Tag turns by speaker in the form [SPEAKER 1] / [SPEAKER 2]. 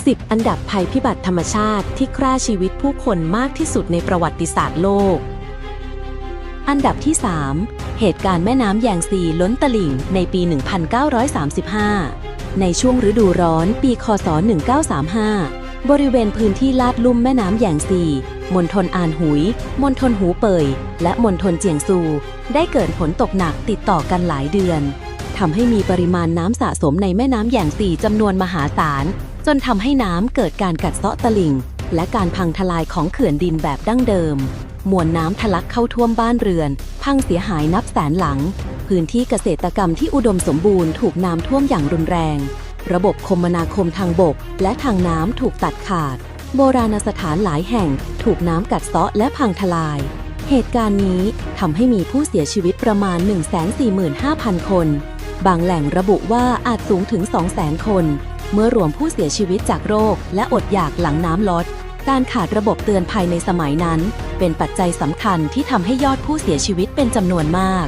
[SPEAKER 1] 10 อันดับภัยพิบัติธรรมชาติที่ฆ่าชีวิตผู้คนมากที่สุดในประวัติศาสตร์โลก อันดับที่ 3 เหตุการณ์แม่น้ำแยงซีล้นตลิ่งในปี 1935 ในช่วงฤดูร้อนปี คศ 1935 บริเวณพื้นที่ลาดลุ่มแม่น้ำแยงซีมณฑลอานหุย มณฑลหูเป่ย และมณฑลเจียงซู ได้เกิดฝนตกหนักติดต่อกันหลายเดือนทำให้มีปริมาณน้ำสะสมในแม่น้ำแยงซีจำนวนมหาศาล จนทำให้น้ำเกิดการกัดเซาะตลิ่ง และการพังทลายของเขื่อนดินแบบดั้งเดิม มวลน้ำทะลักเข้าท่วมบ้านเรือน พังเสียหายนับแสนหลัง พื้นที่เกษตรกรรมที่อุดมสมบูรณ์ถูกน้ำท่วมอย่างรุนแรง ระบบคมนาคมทางบก และทางน้ำถูกตัดขาด โบราณสถานหลายแห่งถูกน้ำกัดเซาะและพังทลาย เหตุการณ์นี้ทำให้มีผู้เสียชีวิตประมาณ 145,000 คน บางแหล่งระบุว่าอาจสูงถึง 200,000 คน เมื่อรวมผู้เสียชีวิตจากโรค และอดอยากหลังน้ำลด การขาดระบบเตือนภัยในสมัยนั้น เป็นปัจจัยสำคัญที่ทำให้ยอดผู้เสียชีวิตเป็นจำนวนมาก